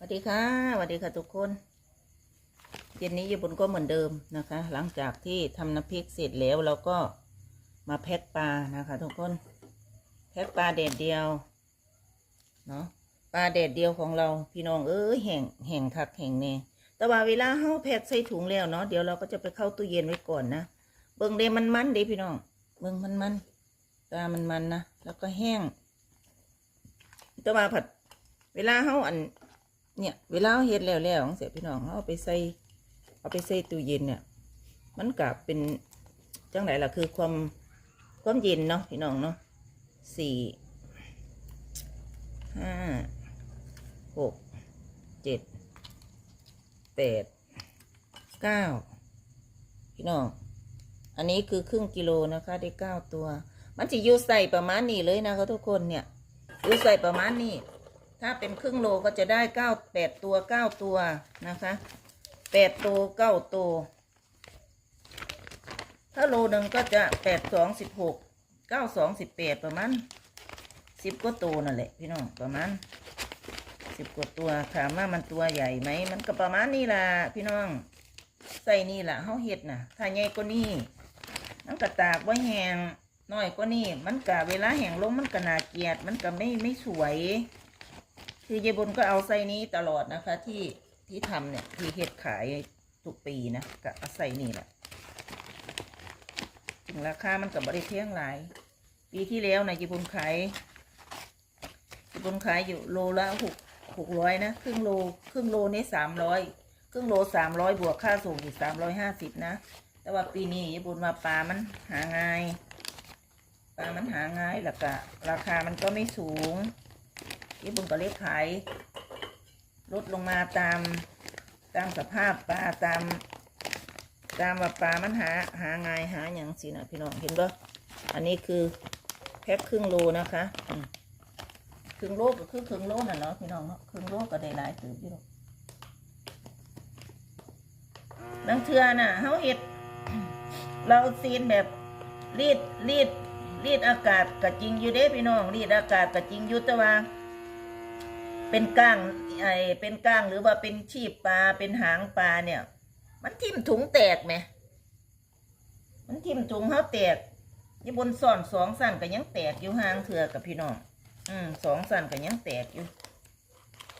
สวัสดีค่ะสวัสดีค่ะทุกคนเย็นนี้ยายบุญก็เหมือนเดิมนะคะ หลังจากที่ทำน้ำพริกเสร็จแล้วเราก็มาแพ็คปลานะคะ ทุกคนแพ็คปลาเด็ดเดียวเนาะปลาเด็ดเดียวของเราพี่น้องเอ้ยแห่งแห่งคักแห่งแน่แต่ว่าเวลาเฮาแพ็คใส่ถุงแล้วเนาะเดี๋ยวเราก็จะไปเข้าตู้เย็นไว้ก่อนนะเบิ่งเดมันมันเดพี่น้องเบิ่งมันมันปลามันมันนะแล้วก็แห้งแต่ว่าผัดเวลาเฮาอัน เนี่ย เวลาเฮ็ดแล้วแล้วเสียพี่น้องเอาไปใส่เอาไปใส่ตู้เย็นเนี่ย มันกับเป็นจังไหนล่ะคือความความเย็นเนาะพี่น้องเนาะสี่ห้าหกเจ็ดแปดเก้าพี่น้อง อันนี้คือครึ่งกิโลนะคะได้เก้าตัว มันจะอยู่ใส่ประมาณนี้เลยนะคะทุกคนเนี่ยอยู่ใส่ประมาณนี้ ถ้าเป็นครึ่งโลก็จะได้เก้าแปดตัวเก้าตัวนะคะแปดตัวเก้าตัวถ้าโลหนึ่งก็จะแปดสองสิบหกเก้าสองสิบแปดประมาณสิบกว่าตัวนั่นแหละพี่น้องประมาณสิบกว่าตัวถามว่ามันตัวใหญ่ไหมมันก็ประมาณนี้ล่ะพี่น้อง ใส่นี่ล่ะเฮาเฮ็ดน่ะถ้าใหญ่กว่านี้มันก็ตากไว้แห้งน้อยกว่านี้มันก็เวลาแห้งลงมันก็น่าเกียดมันก็ไม่ไม่สวย คือยายบุญก็เอาไส้นี้ตลอดนะคะที่ที่ทำเนี่ยที่เฮ็ดขายทุกปีนะก็เอาไส้นี่แหละถึงราคามันกับบริเทียงหลาย ปีที่แล้วนะยายบุญขายยายบุญขายอยู่โลละหกหกร้อยนะครึ่งโลครึ่งโลนี่สามร้อยครึ่งโลสามร้อยบวกค่าส่งอีกสามร้อยห้าสิบนะ แต่ว่าปีนี้ยายบุญมาปลามันหาง่ายปลามันหาง่ายแล้วก็ราคามันก็ไม่สูง ที่บุญก็เล็กขาย ลดลงมาตามตามสภาพปลาตาม ตามว่าปลามันหาหาง่ายหาอย่างสินะพี่น้องเห็นปะอันนี้คือแพ็คครึ่งโลนะคะครึ่งโลก็คือครึ่งโลน่ะเนาะพี่น้องเนาะครึ่งโลก็ได้หลายตืบอยู่หรอกนังเทือน่ะเฮาเห็ด เราซีนแบบรีดรีดรีดอากาศก็จริงอยู่เด้พี่น้องรีดอากาศก็จริงอยู่แต่ว่า เป็นก้างไอเป็นก้างหรือว่าเป็นชีพปลาเป็นหางปลาเนี่ย มันทิ่มถุงแตกไหม มันทิ่มถุงเขาแตกยี่บนซ่อนสองสั้นก็ยังแตกอยู่หางเถื่อกับพี่น้องอืมสองสั้นก็ยังแตกอยู่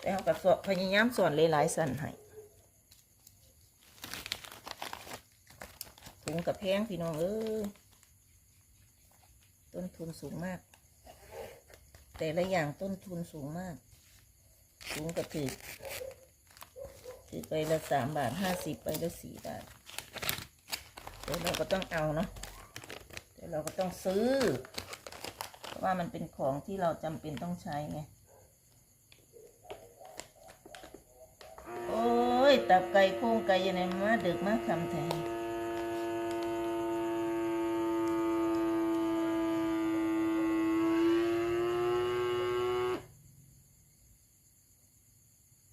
แต่เขาก็สพยายามสอนหลายๆสั้นให้ถุงกับแพงพี่น้องเอ้ยต้นทุนสูงมาก แต่ละอย่างต้นทุนสูงมาก สูงกระถือถือไปละสามบาทห้าสิบไปละสี่บาทแต่เราก็ต้องเอาเนาะแต่เราก็ต้องซื้อ เพราะว่ามันเป็นของที่เราจำเป็นต้องใช้ไง โอ้ย ตับไก่โค้งไก่ยังไงมาดึกมาคำแทน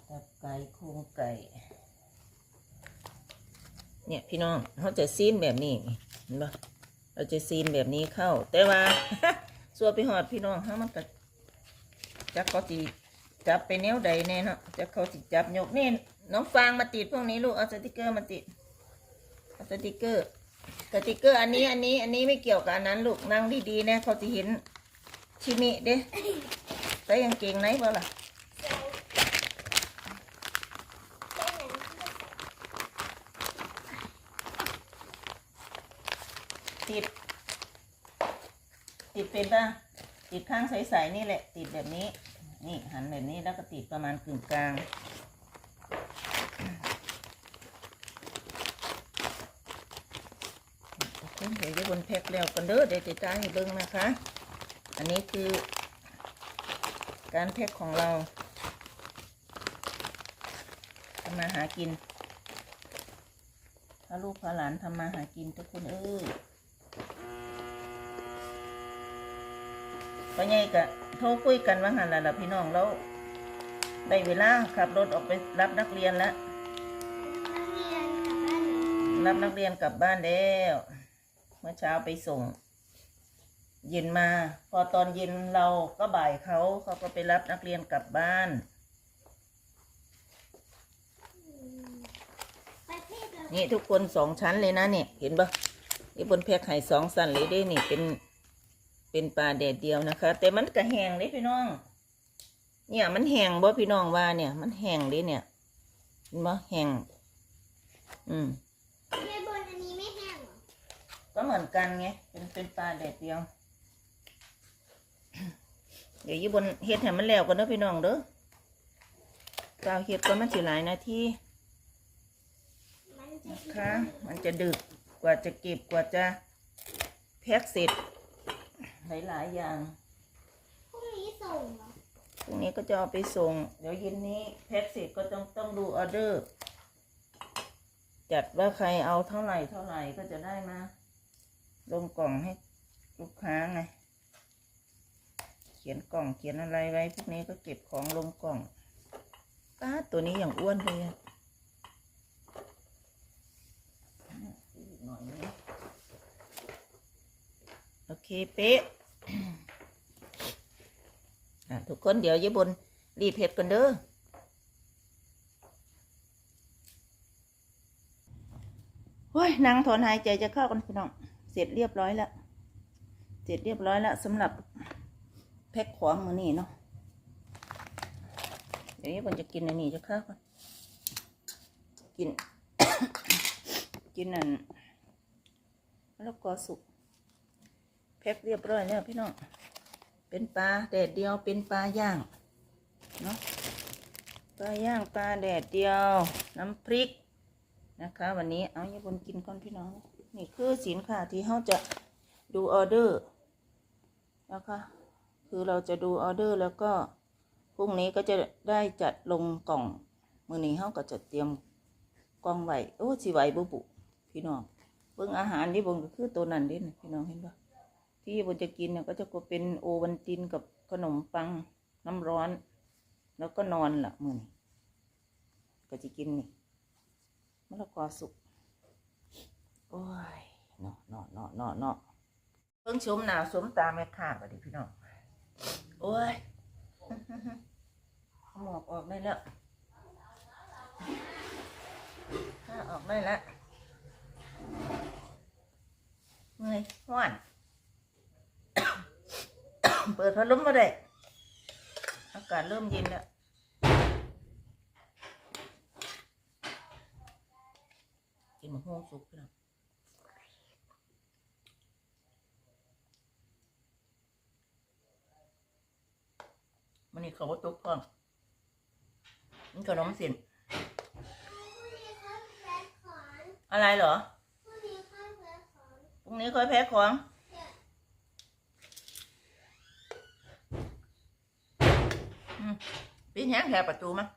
ตับไก่โค้ง ไก่เนี่ยพี่น้องเขาจะซีนแบบนี้เห็นปะเราจะซีนแบบนี้เข้า แต่ว่าส่วนไปหอดพี่น้องเขามันก็จักเขาจีจับไปแนวใดแน่เนาะจักเขาสิจับยกนี่น้องฟางมาติดพวกนี้ลูกเอาสติกเกอร์มาติดเอาสติกเกอร์สติกเกอร์อันนี้อันนี้อันนี้ไม่เกี่ยวกับอันนั้นลูกนั่งดีๆนะเขาจะเห็นชิมิเด้ใส่กางเก่งไหนเปล่าล่ะ ติด ติดเป็นป่ะติดข้างใสๆนี่แหละ ติดแบบนี้ นี่หันแบบนี้แล้วก็ติดประมาณกึ่งกลางเดี๋ยวจะบนแพ็คแล้วกันเด้อเดี๋ยวจะจ่ายให้เบิ้งนะคะ อันนี้คือ การแพ็คของเราทำมาหากินถ้าลูกพาหลานทำมาหากินทุกคนเอ้ย ก็อใหญ่ก็โทรคุยกันว่าหันละล่ะพี่น้องแล้วได้เวลาขับรถออกไปรับนักเรียนแล้วรับนักเรียนกลับบ้านแล้วเมื่อเช้าไปส่งยินมา พอตอนยินเราก็บ่ายเขาเขาก็ไปรับนักเรียนกลับบ้านนี่ทุกคนสองชั้นเลยนะเนี่ยเห็นปะนี่บนแพ็คไข่สองสั้นเลยได้นี่เป็น เป็นปลาแดดเดียวนะคะ แต่มันก็แห้งเลยพี่น้อง เนี่ยมันแห้งบ่พี่น้องว่าเนี่ย มันแห้งเลยเนี่ยเห็นบ่แห้งอืมแม่บนอันนี้ไม่แห้งเหรอก็เหมือนกันไงเป็นเป็นปลาแดดเดียว เดี๋ยวยี่บนเฮ็ดให้มันแล้วกันเด้อพี่น้องเด้อเจ้าเฮ็ดก็มันสิหลายนาทีมันจะนะคะมันจะดึกกว่าจะเก็บกว่าจะแพ็คเสร็จ หลายๆอย่าง พรุ่งนี้ส่งเหรอพรุ่งนี้ก็จะเอาไปส่ง เดี๋ยวเย็นนี้แพ็คเสร็จก็ต้องต้องดูออเดอร์ จัดว่าใครเอาเท่าไหร่เท่าไหร่ก็จะได้มาลงกล่องให้ลูกค้าไง เขียนกล่องเขียนอะไรไว้พวกนี้ก็เก็บของลงกล่องป้าดตัวนี้อย่างอ้วนเลยอะอีกหน่อยนึง โอเคเป๊ะอะทุกคนเดี๋ยวยี่บนรีบเผ็ดกันเด้อโอ้ยนางถอนหายใจจะเข้ากันพี่น้อง เสร็จเรียบร้อยแล้ว เสร็จเรียบร้อยแล้วสำหรับแพ็คของมือนี่เนาะ เดี๋ยวยี่บนจะกินอันนี้จะเข้ากันกิน กินนั่นแล้วก็สุกแพ็คเรียบร้อยแล้วพี่น้อง เป็นปลาแดดเดียวเป็นปลาย่างเนาะ ปลาย่างปลาแดดเดียว น้ำพริกนะคะ วันนี้เอาอย่าบนกินก่อนพี่น้อง นี่คือสินค้าที่เขาจะดูออเดอร์นะคะคือเราจะดูออเดอร์แล้วก็พรุ่งนี้ก็จะได้จัดลงกล่องมือนี้เขาก็จะเตรียมกล่องไว้โอ้สิไหวบุบุพี่น้องเบิ่งอาหารที่บนก็คือตัวนั้นเด่นะพี่น้องเห็นปะ ที่บนจะกินเนี่ยก็จะก็เป็นโอวันตินกับขนมปังน้ำร้อน แล้วก็นอนละมือนี่ก็จะกินนี่มะละกอสุกโอ้ยเนาะเนาะเนาะเนาะเนาะเพิ่งชมหนาวชมตาแม่ข้าก็ดิพี่น้องโอ้ยหมอกออกได้แล้วถ้าออกได้แล้วเมื่อยห้อน เปิดพัดลมมาได้อากาศเริ่มเย็นแล้วกินมะม่วงสุกพี่น้องมันนี่เขาว่าตกพร้อมมันขนมเส้นพรุ่งนี้เขาแพ็คของอะไรเหรอพรุ่งนี้เขาแพ็คของพรุ่งนี้ค่อยแพ็คของ อืม ปีนแห้งแค่ประตูมั้ย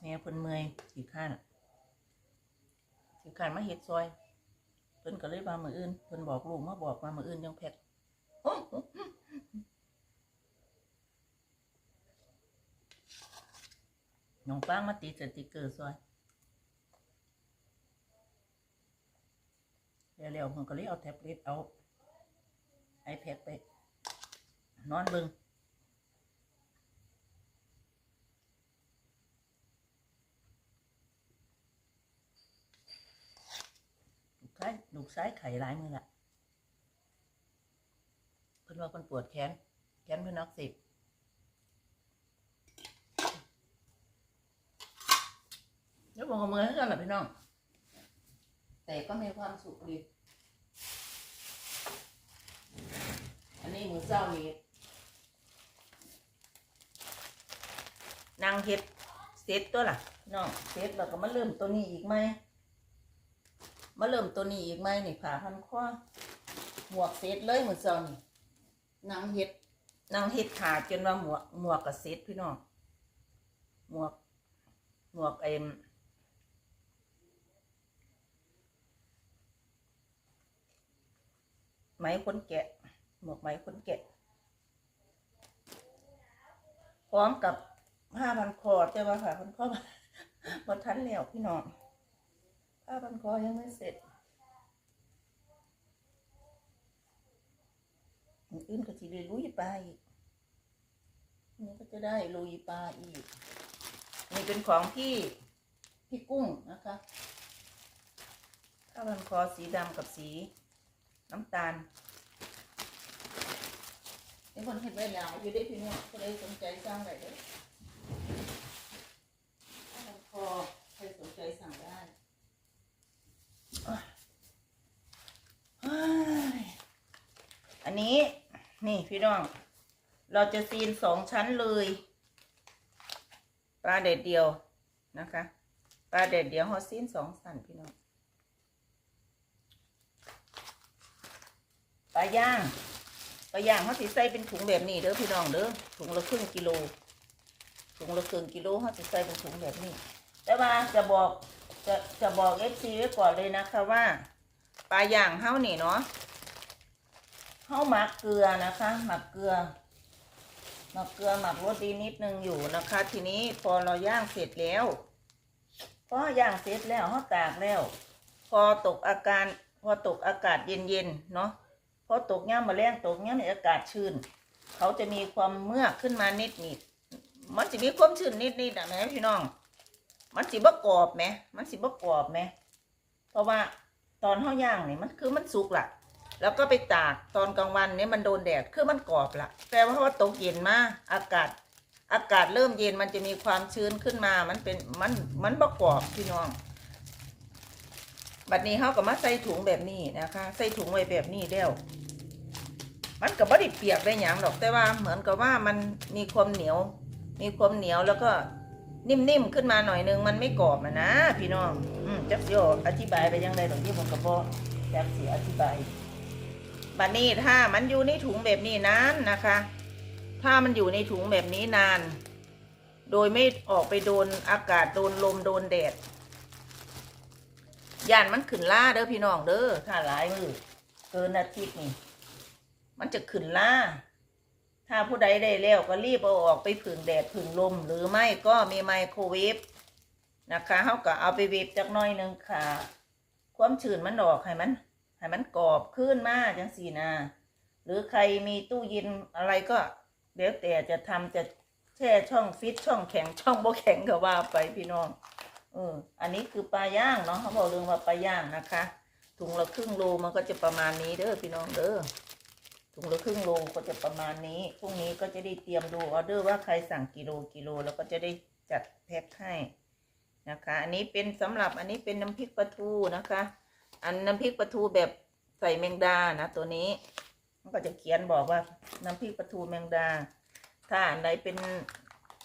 แม่เพิ่นเมื่อยขี่ข้านขี่ข้านมาเฮ็ดซอย เพิ่นก็เลยว่ามืออื่น เพิ่นบอกลูกมาบอกว่ามืออื่นยังแพ็คโอ้โห น้องป้างมาติดสติกเกอร์ซอยแล้วๆมันก็เลยเอาแท็บเล็ตเอาไอแพดไป นอนเบิงลูกชายลูกซ้ายไข่หลายมือละเพิ่นว่าเพิ่นปวดแขน แขนเพิ่นอักเสบ เดี๋ยวผมเอามือให้กันแหละพี่น้อง แต่ก็มีความสุขดี อันนี้มือเศร้านี้นางเฮ็ดเสร็จตัวล่ะพี่น้องเสร็จแล้วก็มาเริ่มตัวนี้อีกไหมมาเริ่มตัวนี้อีกไหมนี่ผ่าพันคว้าหมวกเซตเลยเหมือนเจ้านี่นางเฮ็ดนางเฮ็ดขาดจนว่าหมวกหมวกกับเซตพี่น้องหมวกหมวกเอ็ม ไหมคนแกะ หมวกไหมคนแกะ พร้อมกับผ้าพันคอแต่ว่าผ้าพันคอหมดทันแล้วพี่น้องผ้าพันคอยังไม่เสร็จอื่นก็จะได้ลุยปลาอีกนี่ก็จะได้ลุยปลาอีก นี่เป็นของพี่พี่กุ้งนะคะผ้าพันคอสีดำกับสี น้ำตาลเป็นคนเห็นไว้แล้วอยู่ได้พี่น้องก็เลยสนใจสร้างอะไรเด้อถ้ามันพอใครสนใจสั่งได้อะเฮ้ยอันนี้นี่พี่น้อง เราจะซีนสองชั้นเลยปลาเด็ดเดียวนะคะปลาเด็ดเดียวฮอซีนสองสันพี่น้อง ลาย่างปลาย่างเขาสิใส่เป็นถุงแบบนี้เด้อพี่น้องเด้อถุงละครึ่งกิโลถุงละครึ่งกิโลเขาจะใส่เป็นถุงแบบนี้ แต่ว่าจะบอกจะจะบอกเอฟซีไว้ก่อนเลยนะคะว่าปลาย่างเฮานี่เนาะเฮาหมักเกลือนะคะหมักเกลือหมักเกลือหมักรสดีนิดนึงอยู่นะคะ ทีนี้พอเราย่างเสร็จแล้วพอย่างเสร็จแล้วเฮาตากแล้ว พอตกอาการพอตกอากาศเย็นๆเนาะ อตกย่ามมาแรงตกย่ามในอากาศชื้น เขาจะมีความเมื่อกขึ้นมานิดนิดมันจะมีความชื้นนิดนิดๆอะแม่พี่น้อง มันสิบ่กรอบไหมมันสิบ่กรอบไหมเพราะว่าตอนเฮาย่างนี่มันคือมันสุกละแล้วก็ไปตากตอนกลางวันเนี่ยมันโดนแดดคือมันกรอบละแต่ว่าเพราะว่าตกเย็นมาอากาศ อากาศเริ่มเย็นมันจะมีความชื้นขึ้นมา มันเป็นมันมันบ่กรอบพี่น้องบัดนี้เขาก็มาใส่ถุงแบบนี้นะคะ ใส่ถุงไว้แบบนี้แล้ว มันก็บ่ได้เปียกได้หยังหรอกแต่ว่าเหมือนกับว่ามันมีความเหนียว มีความเหนียวแล้วก็นิ่มๆขึ้นมาหน่อยนึงมันไม่กรอบอะนะพี่น้องอืมจักสิอธิบายไปยังไงหรอกที่ผมกับพ่อจักสิอธิบายบัดนี้ถ้ามันอยู่ในถุงแบบนี้นานนะคะ ถ้ามันอยู่ในถุงแบบนี้นาน โดยไม่ออกไปโดนอากาศโดนลมโดนแดดย่านมันขึ้นล่าเด้อพี่น้องเด้อถ้าหลายมือเกินอาทิตย์นี่ มันจะขึ้นล่า ถ้าผู้ใดได้แล้วก็รีบเอาออกไปผึ่งแดดผึ่งลม หรือไม่ก็มีไมโครเวฟนะคะเขาก็เอาไปเวฟจักหน้อยหนึงค่ะ ความชื้นมันออกให้มันให้มันกรอบขึ้นมาจังสีนะหรือใครมีตู้เย็นอะไรก็เดี๋ยวแต่จะทำจะแช่ช่องฟิตช่องแข็งช่องบ่แข็งก็ว่าไปพี่น้องเอออันนี้คือปลาย่างเนาะเขาบอกเรื่องว่าปลาย่างนะคะถุงละครึ่งโลมันก็จะประมาณนี้เด้อพี่น้องเด้อ ถุงละครึ่งโลก็จะประมาณนี้พรุ่งนี้ก็จะได้เตรียมดูออเดอร์ว่าใครสั่งกิโลกิโล แล้วก็จะได้จัดแพ็คให้นะคะ อันนี้เป็นสำหรับอันนี้เป็นน้ำพริกปลาทูนะคะ อันน้ำพริกปลาทูแบบใส่แมงดานะตัวนี้ มันก็จะเขียนบอกว่าน้ำพริกปลาทูแมงดา ถ้าอันใดเป็น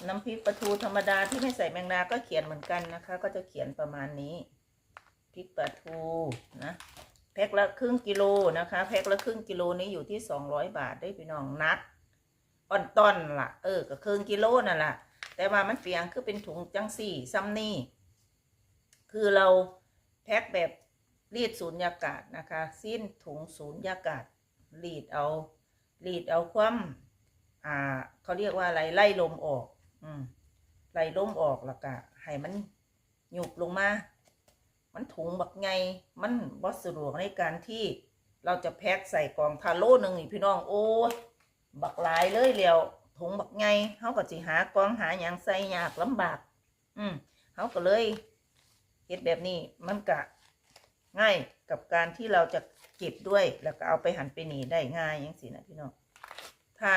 น้ำพริกปลาทูธรรมดาที่ไม่ใส่แมงดาก็เขียนเหมือนกันนะคะ ก็จะเขียนประมาณนี้พริกปลาทูนะ แพ็คละครึ่งกิโลนะคะ แพ็คละครึ่งกิโลนี้อยู่ที่สองร้อยบาทได้พี่น้องนัดอ่อนต้นล่ะเออก็ครึ่งกิโลนั่นแหละแต่ว่ามันเปียงคือเป็นถุงจังสี่ซัมนี่คือเราแพ็คแบบรีดสูญญากาศนะคะ สิ้นถุงสูญญากาศรีดเอารีดเอาความอ่าเขาเรียกว่าอะไรไล่ลมออก อืมไล่ลมออกแล้วก็ให้มันหยุบลงมา มันถุงบักไงมันบ่สะดวกในการที่เราจะแพ็คใส่กล่องทาโลหนึ่งนี่พี่น้องโอ้ยบักหลายเลยเลียวถุงบักไงเขาก็สิหากล่องหาอย่างใส่ยากลำบาก อืมเขาก็เลยเฮ็ดแบบนี้มันกะง่ายกับการที่เราจะเก็บด้วยแล้วก็เอาไปหันไปหนีได้ง่ายอย่างสินะพี่น้องถ้า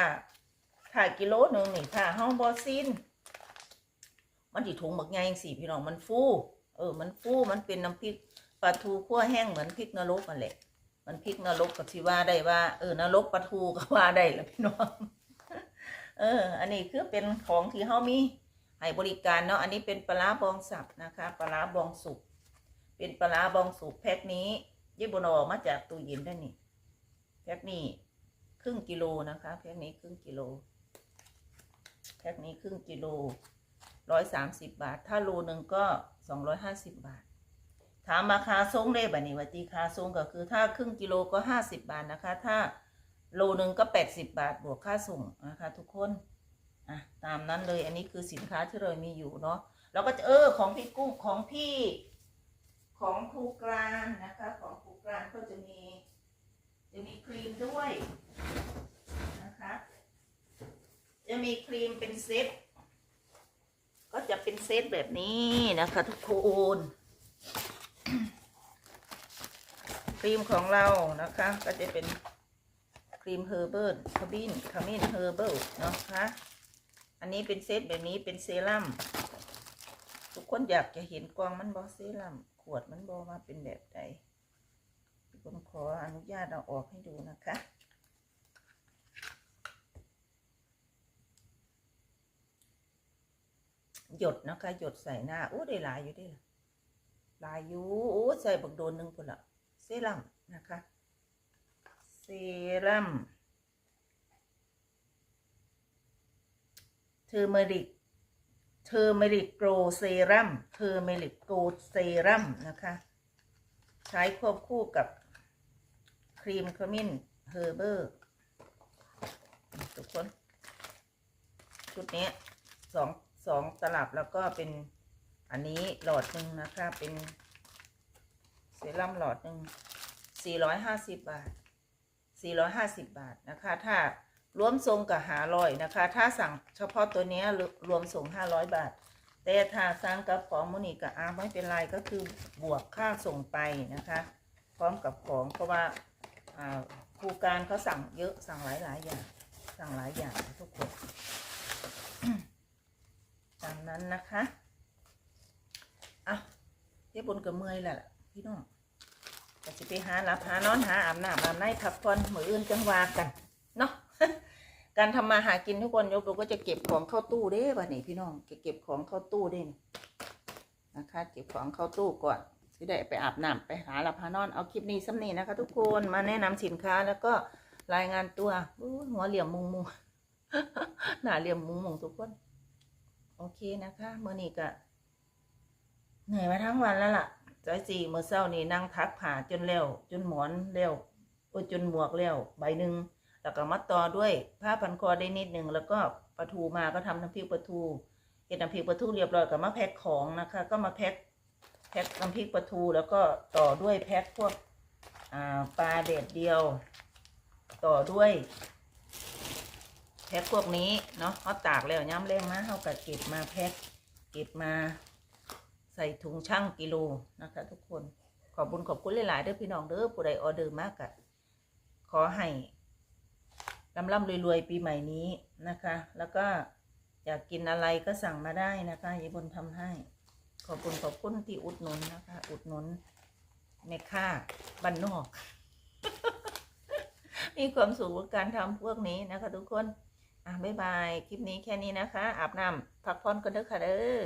ถ้ากิโลหนึ่งนี่ถ้าเฮาบ่ซินมันสิถุงบักไงจังสิพี่น้องมันฟู เออ มันฟูมันเป็นน้ำพริกปลาทูคั่วแห้งเหมือนพริกนรกนั่นแหละ มันพริกนรกก็ที่ว่าได้ว่าเออนรกปลาทูก็ว่าได้แล้วพี่น้อง เออ อันนี้คือเป็นของที่เขามีให้บริการเนาะ อันนี้เป็นปลาบองสับนะคะปลาบองสุก เป็นปลาบองสุกแพ็คนี้ยี่บุนออกมาจากตู้เย็นได้นี่แพ็คนี้ครึ่งกิโลนะคะแพ็คนี้ครึ่งกิโลแพ็คนี้ครึ่งกิโล ร้อยสามสิบบาท ถ้าโลหนึ่งก็สองร้อยห้าสิบบาท ถามราคาทรงได้บัดนี้วัตีคาทรงก็คือถ้าครึ่งกิโลก็ห้าสิบบาทนะคะ ถ้าโลหนึ่งก็แปดสิบบาทบวกค่าส่งนะคะ ทุกคนอะตามนั้นเลยอันนี้คือสินค้าที่เรามีอยู่เนาะแล้วก็จะเออของพี่กุ้งของพี่ของครูกลานนะคะ ของครูกลานก็จะมีจะมีครีมด้วยนะคะ จะมีครีมเป็นเซต ก็จะเป็นเซตแบบนี้นะคะทุกคนครีมของเรานะคะ ก็จะเป็นครีมเฮอร์เบิร์คาบินคามินเฮอร์เบิลนะคะ อันนี้เป็นเซตแบบนี้เป็นเซรั่มทุกคนอยากจะเห็นกองมันบอเซรั่มขวดมันบอมาเป็นแบบใดผมขออนุญาตเอาออกให้ดูนะคะ หยดนะคะหยดใส่หน้าอู้ได้หลายอยู่ด้ล่ะหลายอยู่อู้ใส่บักโดนหนึ่งพุ่นละเซรั่มนะคะ เซรั่มเทอร์เมริกเทอร์เมริกโกรเซรั่มเทอร์เมริกโกรเซรั่มนะคะ ใช้ควบคู่กับครีมขมิ้นเฮอร์เบอร์ทุกคน ชุดนี้สอง สองตลับแล้วก็เป็นอันนี้หลอดหนึ่งนะคะเป็นเซรั่มหลอดหนึ่งสี่ร้อยห้าสิบบาทสี่ร้อยห้าสิบบาทนะคะ ถ้ารวมส่งกับหาร้อยนะคะ ถ้าสั่งเฉพาะตัวนี้รวมส่งห้าร้อยบาท แต่ถ้าสั่งกับของมูนิกับอาไม่เป็นไรก็คือบวกค่าส่งไปนะคะ พร้อมกับของเพราะว่าครูการเขาสั่งเยอะสั่งหลายหลายๆอย่าง สั่งหลายอย่างทุกคน ตามนั้นนะคะอะเจ๊บนกับเมื่อยแหละพี่น้องก็จะไปหาหลับหานอนหาอาบน้ำอาบน้ำพักผ่อนมืออื่นจังวากันเนาะการทำมาหากินทุกคนยกตัวก็จะเก็บของเข้าตู้เด้บ่ะนี่พี่น้องจะเก็บของเข้าตู้เด้นะคะ เก็บของเข้าตู้ก่อนที่ได้ไปอาบน้ำไปหาหลับหานอนเอาคลิปนี้ซ้ำนี้นะคะ ทุกคนมาแนะนำสินค้าแล้วก็รายงานตัวหัวเหลี่ยมมุงมุงหน้าเหลี่ยมมุงมุงทุกคน โอเคนะคะเมื่อนี้ก็เหนื่อยมาทั้งวันแล้วล่ะจอยจีเมื่อเช้านี้นั่งทักผ่าจนเร็วจนหมอนเร็วโอ้จนหมวกเร็วใบหนึ่งแล้วก็มัดต่อด้วยผ้าพันคอได้นิดหนึ่งแล้วก็ปลาทูมาก็ทำน้ำพริกปลาทูเก็บน้ำพริกปลาทูเรียบร้อยก็มาแพ็คของนะคะ ก็มาแพ็คแพ็คน้ำพริกปลาทูแล้วก็ต่อด้วยแพ็คพวกปลาเด็ดเดียว ต่อด้วย แพ็คพวกนี้เนาะเขาตากแล้วย้ำแรงนะเขาก็เก็บมาแพ็คเก็บมา ใส่ถุงช่างกิโลนะคะ ทุกคนขอบคุญขอบคุณหลายๆเด้อพี่น้องเด้อผู้ใดออเดอร์มากอะขอให้ร่ำร่ำรวยๆปีใหม่นี้นะคะ แล้วก็อยากกินอะไรก็สั่งมาได้นะคะยายบนทำให้ ขอบคุณขอบคุณที่อุดหนุนนะคะ อุดหนุนแม่ค่าบ้านนอก มีความสุขกับการทำพวกนี้นะคะ ทุกคน อะบ๊ายบาย คลิปนี้แค่นี้นะคะ อาบน้ำพักผ่อนกันเด้อค่ะเด้อ